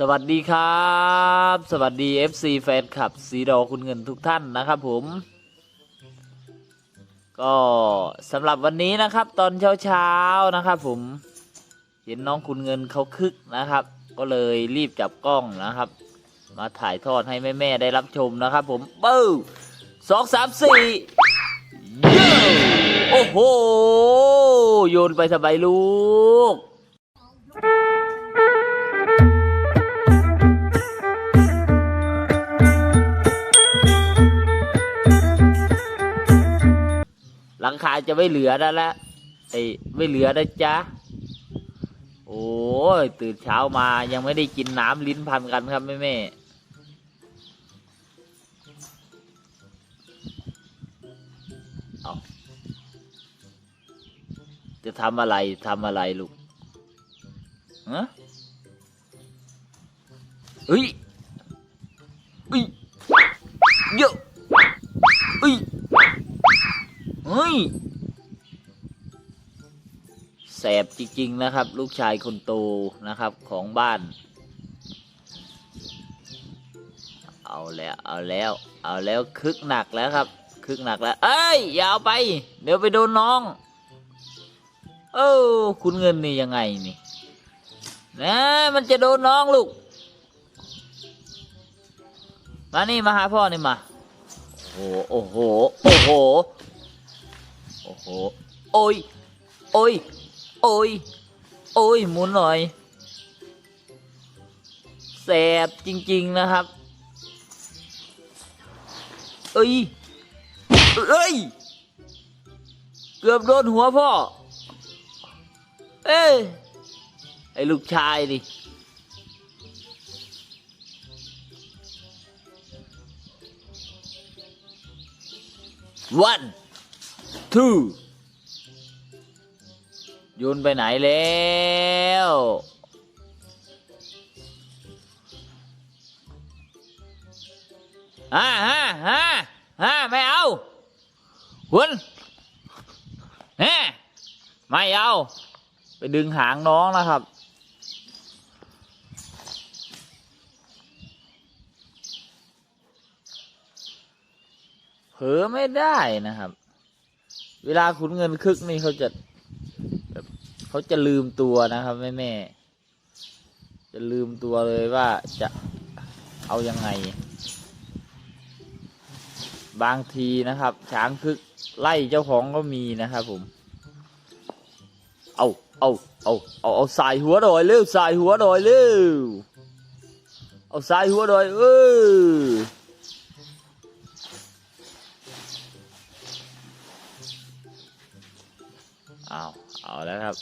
สวัสดีครับ สวัสดี FC แฟนคลับสีดอคุณเงินทุกท่านนะครับผม ก็สำหรับวันนี้นะครับตอนเช้าๆนะครับผม เห็นน้องคุณเงินเขาคึกนะครับ ก็เลยรีบจับกล้องนะครับ มาถ่ายทอดให้แม่ๆได้รับชมนะครับผมปื้อสองสามสี่เย้โอ้โห โยนไปสบายลูก หลังคาจะไม่เหลือแล้วละไอ้ไม่เหลือนะจ๊ะโอ้ยตื่นเช้ามายังไม่ได้กินน้ำลิ้นพันกันครับแม่แม่จะทำอะไรทำอะไรลูกฮะเฮ้ยเฮ้ยเยอะเฮ้ย เฮ้ยแสบจริง ๆ นะครับ ลูกชายคนโตนะครับของบ้าน เอาแล้วเอาแล้วเอาแล้วคึกหนักแล้วครับ คึกหนักแล้ว เอ้ยอย่าเอาไป เดี๋ยวไปโดนน้อง เออคุณเงินนี่ยังไงนี่นะมันจะโดนน้องลูก มานี่มาหาพ่อนี่มา โอ้โหโอ้โหโอ้โห โอ้โอ้ย โอ้ย โอ้ย โอ้ย หมุนหน่อย แสบจริง ๆ นะครับ เอ้ย เอ้ย เกือบโดนหัวพ่อ เอ้ย ไอ้ลูกชายดิ one โยนไปไหนแล้ว ฮ่าฮ่าฮ่าฮ่าไม่เอาคุณแน่ไม่เอา ไปดึงหางน้องนะครับ เผลอไม่ได้นะครับ เวลาขุนเงินคึกนี่เขาจะแบบเขาจะลืมตัวนะครับแม่แม่จะลืมตัวเลยว่าจะเอายังไง บางทีนะครับ ช้างคึกไล่เจ้าของก็มีนะครับผม เอาเอาเอาเอาเอาสายหัวหน่อยเร็วสายหัวหน่อยเร็วเอาสายหัวหน่อยเออ เอาแล้วครับ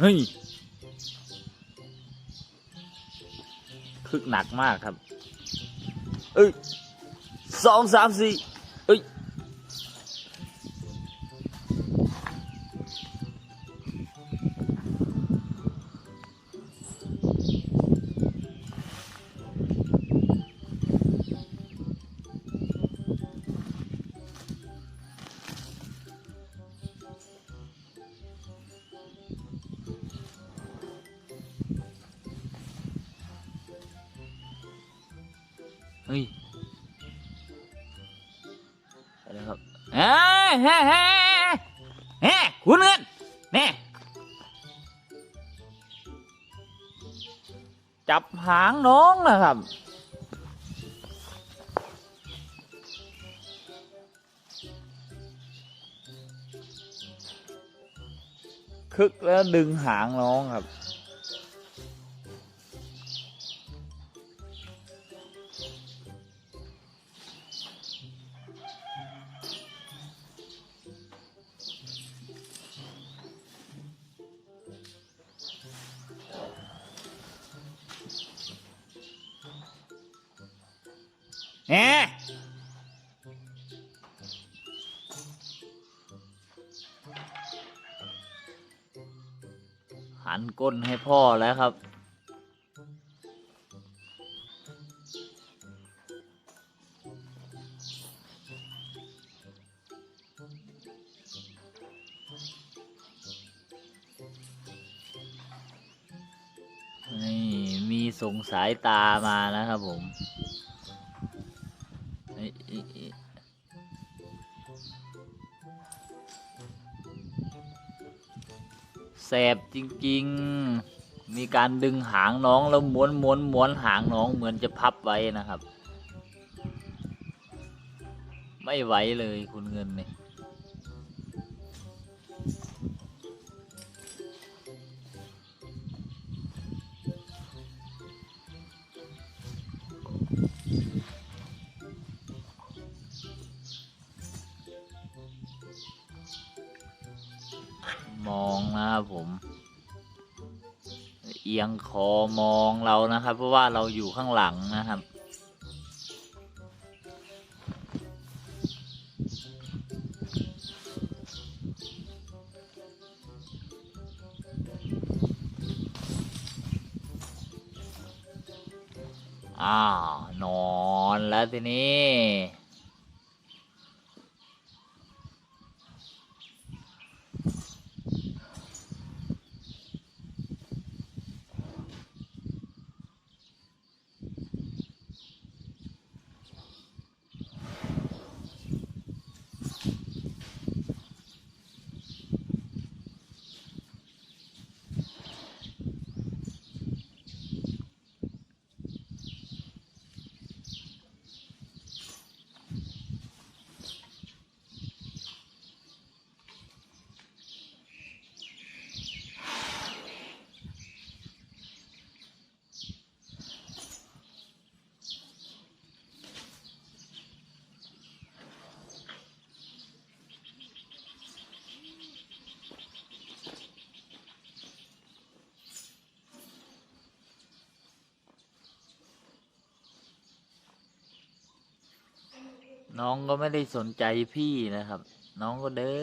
เฮ้ย คึกหนักมากครับ เอ้ยสองสามสี่ เฮ้ยไปแล้วครับเฮ้ยเฮ้ยเฮ้ยเฮ้คุณเงินนี่จับหางน้องนะครับคึกแล้วดึงหางน้องครับ เอ๊หันก้นให้พ่อแล้วครับ นี่ มีสงสายตามานะครับผม แสบจริงๆ มีการดึงหางน้องแล้วม้วนม้วนม้วนหางน้องเหมือนจะพับไว้นะครับ ไม่ไหวเลยคุณเงินเนี่ย มองนะครับผม เอียงคอมองเรานะครับ เพราะว่าเราอยู่ข้างหลังนะครับอ้าวนอนแล้วทีนี้ น้องก็ไม่ได้สนใจพี่นะครับ น้องก็เดิ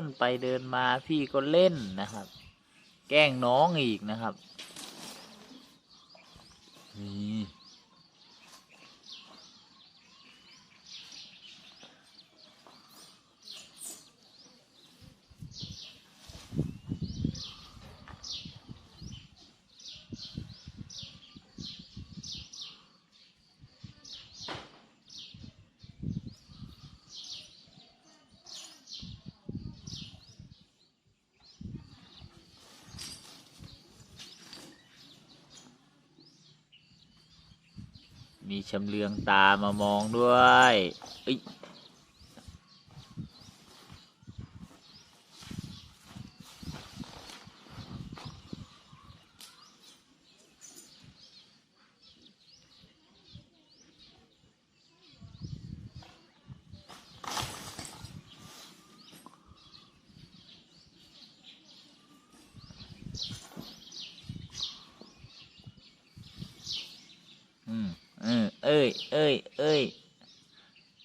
นไปเดินมาพี่ก็เล่นนะครับ แกล้งน้องอีกนะครับนี่ มีชำเลืองตามามองด้วยเอ้ยอืมเออเอ้ย เอ้ย เอ้ย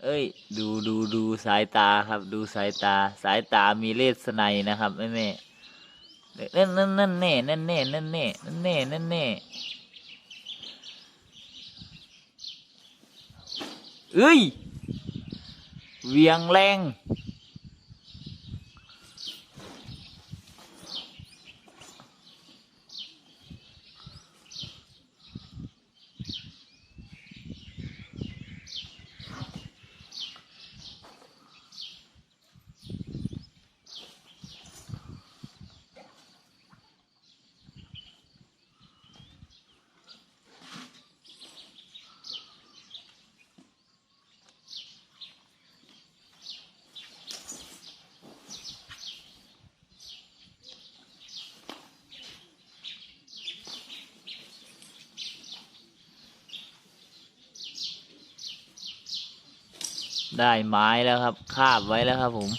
เอ้ย ดูดูดูสายตาครับ ดูสายตา สายตามีเลสไนนะครับแม่แม่นั่นนั่นนั่นแน่นั่นแน่นั่นแน่นั่นแน่นั่นแน่เอ้ย เวียงแรง ได้ไม้แล้วครับ คาบไว้แล้วครับผม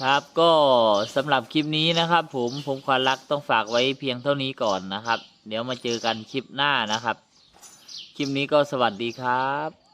ครับก็สำหรับคลิปนี้นะครับ ผมผมความรักต้องฝากไว้เพียงเท่านี้ก่อนนะครับ เดี๋ยวมาเจอกันคลิปหน้านะครับ คลิปนี้ก็สวัสดีครับ